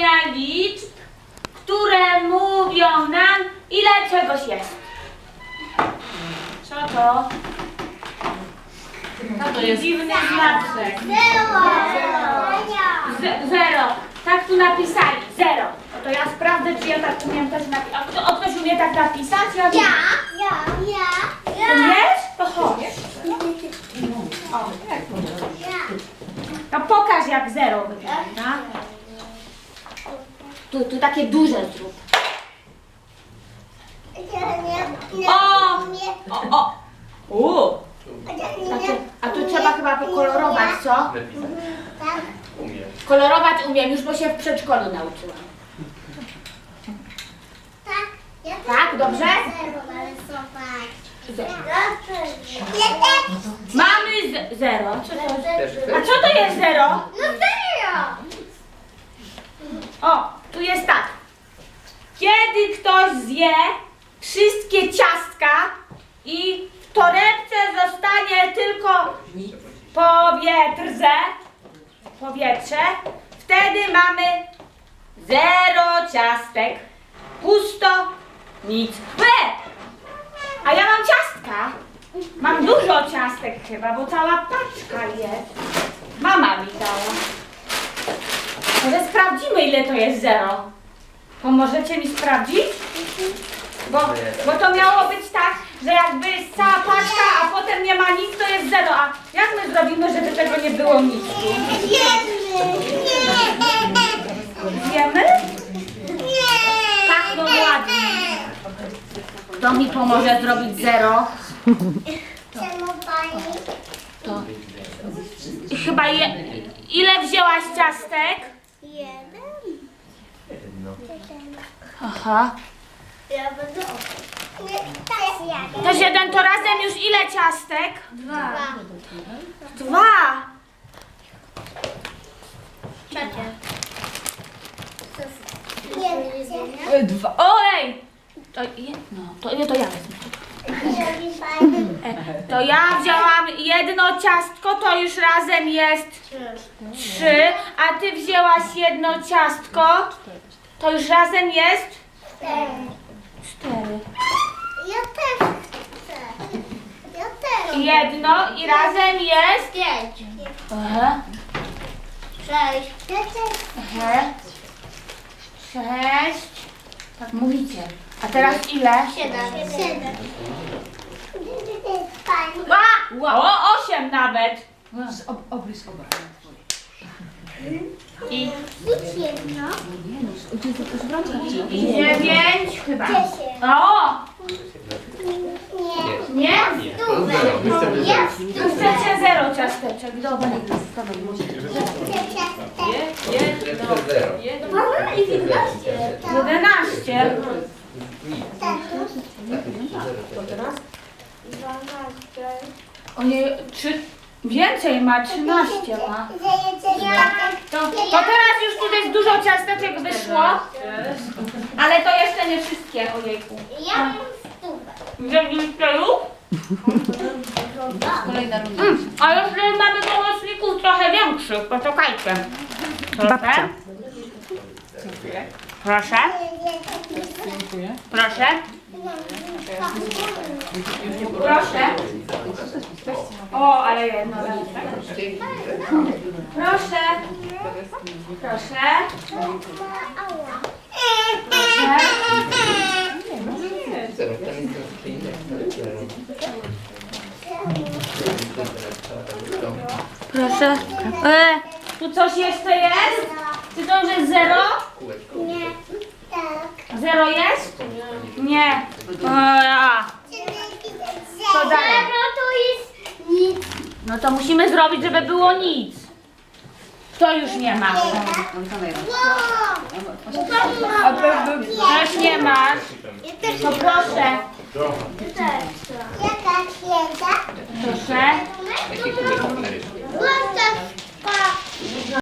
układania liczb, które mówią nam, ile czegoś jest. Co to? Taki dziwny znaczek. Z- zero. Tak tu napisali. Zero. No to ja sprawdzę, czy ja tak umiem też napisać. A kto, ktoś umie tak napisać? Ja Ja, wiem. ja, ja, Umiesz? To chodź. ja. No pokaż jak zero wygląda. Tu, tu takie duże zrób. O! O, o. U. A nie tu, a tu trzeba chyba pokolorować, co? Napisać. Tak, Umiem. Kolorować umiem, już bo się w przedszkolu nauczyłam. tak. Ja też Tak, dobrze? umiem zero narysować. Ja też. Mamy z, zero. Co to, Też a chcesz? co to jest zero? No serio. O, tu jest tak. Kiedy ktoś zje wszystkie ciastka i w torebce zostanie tylko powietrze, powietrze, wtedy mamy zero ciastek. Pusto, nic. Łe! A ja mam ciastka. Mam dużo ciastek chyba, bo cała paczka jest. Mama mi dała. Może sprawdzimy, ile to jest zero. Pomożecie mi sprawdzić? Bo, bo to miało być tak, że jakby jest cała paczka, a potem nie ma nic, to jest zero. A jak my zrobimy, żeby tego nie było nic tu? Wiemy? Tak, no ładnie. Kto mi pomoże zrobić zero? Czemu pani? To. Chyba je, ile wzięłaś ciastek? Jeden. No. Aha. Ja będę Nie. To jeden to razem już ile ciastek? Dwa. Dwa. Ciocia. Nie, Dwa. Ojej! To jedno. To nie, to ja wezmę. E, To ja wzięłam jedno ciastko, to już razem jest trzy, a ty wzięłaś jedno ciastko, to już razem jest cztery. Ja też chcę. Ja też. Jedno i razem jest Pięć. Aha, Sześć. Ja też. aha. sześć. Tak mówicie. A teraz ile? Siedem. Siedem. Pani. A! O, osiem nawet. Obrys obrany I, jedno. i dziewięć chyba. Dziesięć. O! Nie. Nie? Nie, zero. Ja Tu chcecie zero ciasteczek, dobra. Mama i Jedenaście. Trzy, więcej ma, trzynaście ma. Ja. To, to teraz już tutaj jest dużo ciasteczek wyszło, ale to jeszcze nie wszystkie, ojejku. Ja mam stówę. Kolejna runda. Mm, a jeszcze mamy pomocników trochę większych, poczekajcie. Proszę. Proszę, Dziękuję. proszę, proszę. O, ale jedno lepsze. Proszę. Proszę. Proszę. Zero. Proszę. E, tu coś jeszcze jest? Czy to już jest zero? Nie. Tak. Zero jest? Nie. O, ja. Co dalej? Zero to jest nic. No to musimy zrobić, żeby było nic. Kto już nie ma? Też nie masz? To proszę. Jaka księga? Proszę.